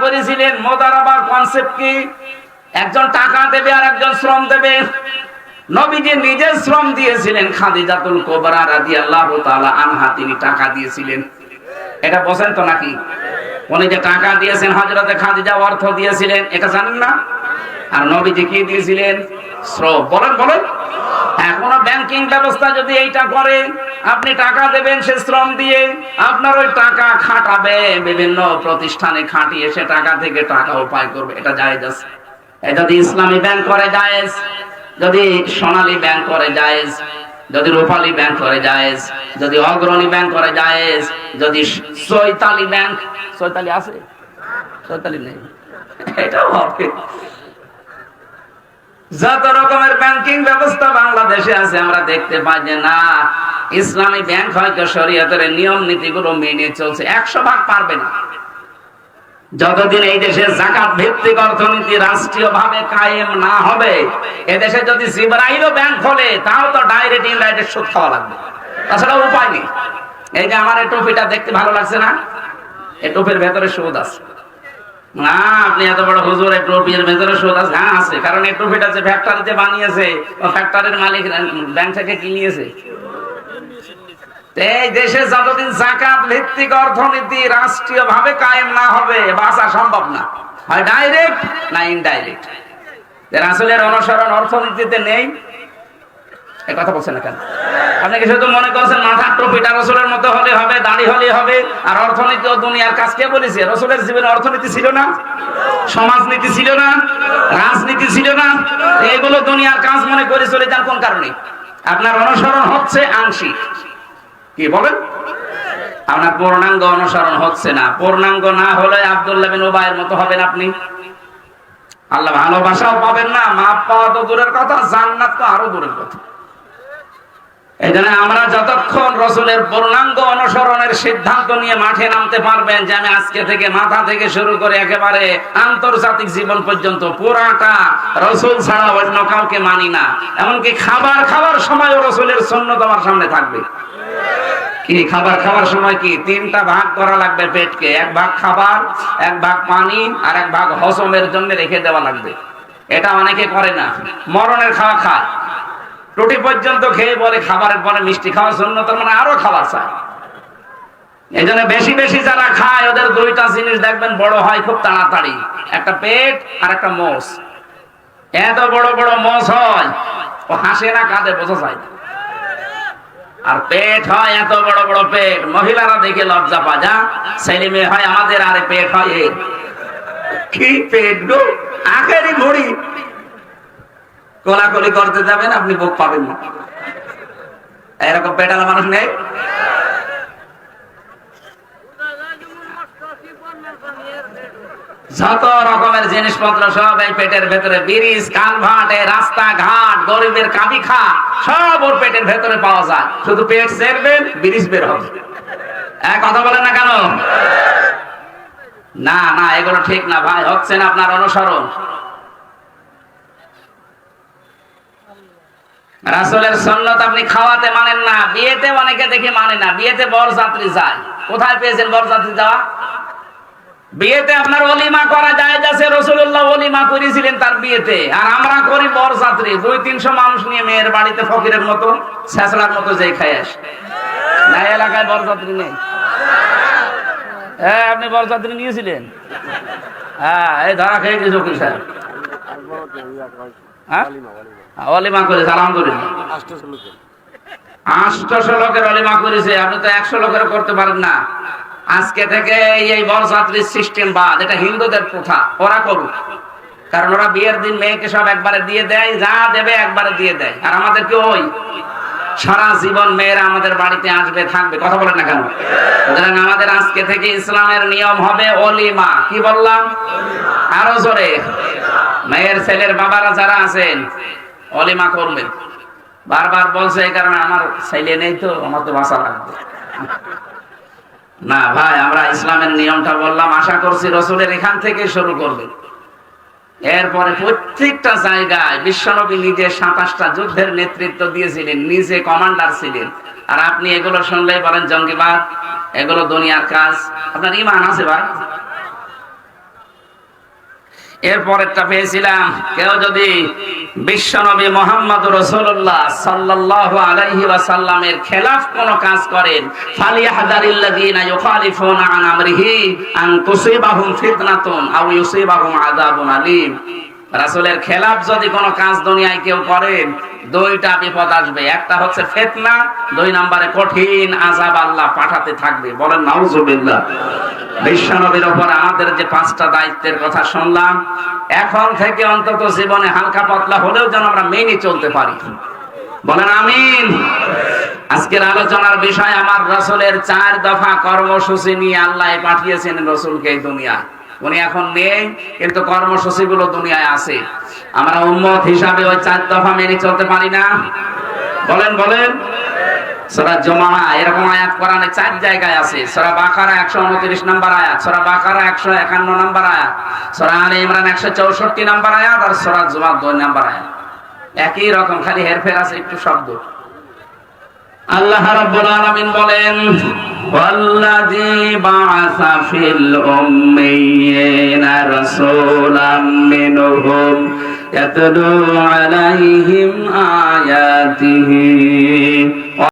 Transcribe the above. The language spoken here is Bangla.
করেছিলেন মোদারাবার কনসেপ্ট কি? একজন টাকা দেবে আর একজন শ্রম দেবে। নবীজি নিজে শ্রম দিয়েছিলেন খাদিজাতুল কোবরা রাদিয়াল্লাহু তাআলা আনহা, তিনি টাকা দিয়েছিলেন। এটা বোঝেন তো নাকি? উনি যে টাকা দিয়েছেন, হযরতে খাদিজা অর্থ দিয়েছিলেন, এটা জানেন না? আর নবীজি কি দিয়েছিলেন? শ্রম। বলেন বলেন। এখনও ব্যাংকিং ব্যবস্থা যদি এইটা করে, আপনি টাকা দেবেন সে শ্রম দিয়ে, আপনার ওই টাকা খাটাবে। বিভিন্ন প্রতিষ্ঠানে খাটিয়ে সে টাকা থেকে টাকা উপায় করবে। এটা জায়েজ আছে। যদি ইসলামী ব্যাংক করে, জায়েজ। যদি সোনালী ব্যাংক করে, জায়েজ। যদি রূপালী ব্যাংক করে, জায়েজ। যদি অগ্রণী ব্যাংক করে, জায়েজ। যদি চৈতালি ব্যাংক চৈতালি আছে? চৈতালি নেই। এটাও হবে। যত রকমের ব্যাংকিং ব্যবস্থা বাংলাদেশে আছে, আমরা দেখতে পাই যে না, ইসলামী ব্যাংক হয়তো শরীয়তের নিয়ম নীতিগুলো মেনে চলছে, একশো ভাগ পারবে না। যতদিন এই দেশে জাকাত ভিত্তিক অর্থনীতি রাষ্ট্রীয় ভাবে কায়েম না হবে, এদেশে যদি জিবরাইলও ব্যাংক খোলে, তাও তো ডাইরেক্ট ইনডাইরেক্ট সুদ খাওয়া লাগবে। তাছাড়া উপায় নেই। এই যে আমার এই টুপিটা দেখতে ভালো লাগছে না? এই টুপির ভেতরে সুদ আছে। আপনি এত বড় হুজুর, এই টুপির ভেতরে সুদ আছে। কারণ এই টুপিটা যে ফ্যাক্টরিতে বানিয়েছে ফ্যাক্টরির মালিক ব্যাংক থেকে কিনিয়েছে এই দেশে যতদিন জাকাত ভিত্তিক অর্থনীতি রাষ্ট্রীয় ভাবে কায়েম না হবে বাঁচা সম্ভব না। হয় ডাইরেক্ট না ইনডাইরেক্ট রাসুলের অনুসরণ অর্থনীতিতে নেই কথা বলছেন না কেন? শুধু মনে করছেন টুপিটা রসুলের মতো হলে হবে হলে হবে? আর অর্থনীতি ও দুনিয়ার কাজ কে বলেছে? রসুলের জীবনে অর্থনীতি ছিল না? সমাজনীতি ছিল না? রাজনীতি ছিল না? এগুলো দুনিয়ার কাজ মনে করে চলে যান কোন কারণে? আপনার অনুসরণ হচ্ছে আংশিক। কি বলেন? আপনার পূর্ণাঙ্গ অনুসরণ হচ্ছে না। পূর্ণাঙ্গ না হলে আব্দুল্লাহ বিন উবাইয়ের মতো হবেন আপনি। আল্লাহ ভালোবাসাও পাবেন না, মাপ পাওয়া তো দূরের কথা, জান্নাত তো আরও দূরের কথা। এই জন্য আমরা যতক্ষণ রসুলের পূর্ণাঙ্গ অনুসরণের সিদ্ধান্ত নিয়ে মাঠে নামতে পারবেন যে আমি আজকে থেকে মাথা থেকে শুরু করে একেবারে আন্তর্জাতিক জীবন পর্যন্ত পুরাটা রসুল ছাড়া অন্য কাউকে মানি না। এমনকি খাবার খাবার সময়ও রসুলের সন্ন্য তোমার সামনে থাকবে। কি, খাবার খাবার সময় কি? তিনটা ভাগ করা লাগবে পেটকে, এক ভাগ খাবার, এক ভাগ পানি, আর এক ভাগ হজমের জন্য রেখে দেওয়া লাগবে। এটা অনেকে করে না। মরণের খাওয়া খায়। রুটি পর্যন্ত খেয়ে বলে খাবারের পরে মিষ্টি খাওয়ার জন্য তার মানে আরও খাবার চায় এই জন্য বেশি বেশি যারা খায়, ওদের দুইটা জিনিস দেখবেন, বড় হয় খুব তাড়াতাড়ি। একটা পেট আর একটা মোষ। এত বড় বড় মোষ হয়, ও হাসে না, কাঁদে, বোঝা যায় আর পেট হয় এত বড় বড় পেট, মহিলারা দেখে লজ্জা পাজা ছেলে মেয়ে হয়, আমাদের আরে পেট হয়। কি পেট গো? আখেরই ভুড়ি কোলাকুলি করতে যাবেন, আপনি বুক পাবেন না। এরকম পেটালা মানুষ নেই? যত রকমের জিনিসপত্র সব এই পেটের ভেতরে, ব্রিজ কালভাট রাস্তা ঘাট গরিবের কাবি খা, সব ওর পেটের ভেতরে পাওয়া যায়। শুধু পেট সেরবেন ব্রিজ বের হবে। এক কথা বলেন না কেন? না না, এগুলো ঠিক না ভাই, হচ্ছে না আপনার অনুসরণ। রাসুলের সন্ন্যত আপনি খাওয়াতে মানেন না, বিয়েতে অনেকে দেখে মানে না, বিয়েতে বরযাত্রী যায়। কোথায় পেয়েছেন বরযাত্রী যাওয়া? বিয়েতে আপনার অলিমা করা যায় যাচ্ছে রসুল্লাহ অলিমা করেছিলেন তার বিয়েতে। আর আমরা করি বরযাত্রী, দুই তিনশো মানুষ নিয়ে মেয়ের বাড়িতে ফকিরের মতো শেষড়ার মতো যেই খাই আসে। না এলাকায় বরযাত্রী নেই। হ্যাঁ আপনি বরযাত্রী নিয়েছিলেন? হ্যাঁ এই ধরা খেয়ে গেছে সাহেব। হ্যাঁ? অলিমা করেছে আলহামদুলিল্লাহ। আটশো লোকের। অলিমা করেছে আপনি তো একশো লোকের করতে পারেন না। আজকে থেকে এই বরযাত্রীর সিস্টেম বাদ এটা হিন্দুদের প্রথা ওরা করুক। কারণ ওরা বিয়ের দিন মেয়েকে সব একবারে দিয়ে দেয় যা দেবে একবারে দিয়ে দেয়। আর আমাদের কি ওই? সারা জীবন মেয়েরা আমাদের বাড়িতে আসবে থাকবে। কথা বলেন না কেন? সুতরাং আমাদের আজকে থেকে ইসলামের নিয়ম হবে অলিমা কি বললাম? আরও জোরে। মেয়ের ছেলের বাবারা যারা আছেন, অলিমা করবেন। বারবার বলছে এই কারণে আমার ছেলে নেই তো, আমার তো বাসা লাগবে। না ভাই, আমরা ইসলামের নিয়মটা বললাম, আশা করছি রসুলের এখান থেকে শুরু করবে। এরপরে প্রত্যেকটা জায়গায় বিশ্বনবী নিজে সাতাশটা যুদ্ধের নেতৃত্ব দিয়েছিলেন, নিজে কমান্ডার ছিলেন। আর আপনি এগুলো শুনলে বলেন, জঙ্গিবাদ, এগুলো দুনিয়ার কাজ। আপনার ইমান আছে ভাই? এরপরেরটা পেয়েছিলাম। কেউ যদি বিশ্বনবী মোহাম্মদ রসুল্লাহ সাল্লাহ আলাইহি ওয়াসাল্লামের খেলাফ কোন কাজ করেন, ফালিয়াহদারিল্লাযীনা ইউখালিফুনা আন আমরিহি রাসূলের খেলাফ যদি কোন কাজ দুনিয়ায় কেউ করেন দুইটা বিপদ আসবে। একটা হচ্ছে ফিতনা, দুই নম্বরে কঠিন আযাব আল্লাহ পাঠাতে থাকবে। বলেন, নাউজুবিল্লাহ। বিশ্বনবীর উপর আমাদের যে পাঁচটা দায়িত্বের কথা শুনলাম, এখন থেকে অন্তত জীবনে হালকা পাতলা হলেও যেন আমরা মেনে চলতে পারি। বলেন, আমিন। আজকের আলোচনার বিষয়, আমার রসুলের চার দফা কর্মসূচি নিয়ে আল্লাহ পাঠিয়েছেন রসুলকে দুনিয়ায়। উনি এখন নেই কিন্তু কর্মসূচি গুলো দুনিয়ায় আছে। আমরা উম্মত হিসাবে ওই চার দফা মেনে চলতে পারি না। বলেন বলেন। সূরা বাকারা 129 নম্বর আয়াত, সূরা 151 নম্বর আয়াত, সূরা ইমরান 164 নম্বর আয়াত, আর সূরা জুমা 2 নম্বর আয়াত। একই রকম, খালি হেরফের আছে, একটু শব্দ। আল্লাহ রাব্বুল আলামিন বলেন ওয়াল্লাযী বাআসা ফিল উম্মিয়িনা রাসূলাম মিনহুম ইয়াতলু আলাইহিম আয়াতিহি।